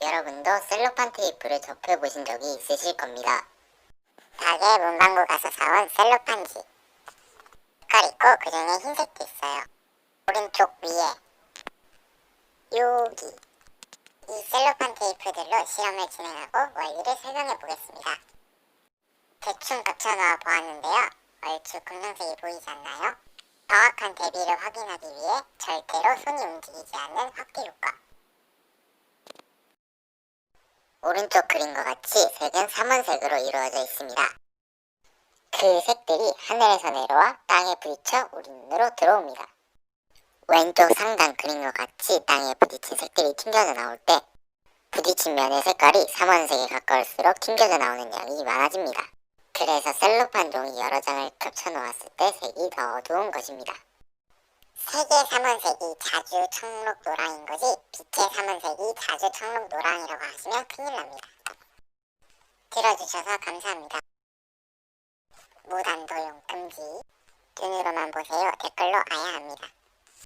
여러분도 셀로판 테이프를 접해보신 적이 있으실 겁니다. 가게 문방구 가서 사온 셀로판지. 색깔 있고 그 중에 흰색도 있어요. 오른쪽 위에 여기 이 셀로판 테이프들로 실험을 진행하고 원리를 설명해 보겠습니다. 대충 겹쳐놓아 보았는데요. 얼추 검정색이 보이지 않나요? 정확한 대비를 확인하기 위해 절대로 손이 움직이지 않는 확대 효과. 오른쪽 그림과 같이 색은 3원색으로 이루어져 있습니다. 그 색들이 하늘에서 내려와 땅에 부딪혀 우리 눈으로 들어옵니다. 왼쪽 상단 그림과 같이 땅에 부딪힌 색들이 튕겨져 나올 때 부딪힌 면의 색깔이 3원색에 가까울수록 튕겨져 나오는 양이 많아집니다. 그래서 셀로판 종이 여러 장을 겹쳐 놓았을 때 색이 더 어두운 것입니다. 색의 3원색이 자주 청록 노랑인 거지 빛의 3원색이 자주 청록 노랑이라고 하시면 큰일 납니다. 들어주셔서 감사합니다. 무단도용 금지. 눈으로만 보세요. 댓글로 아야 합니다.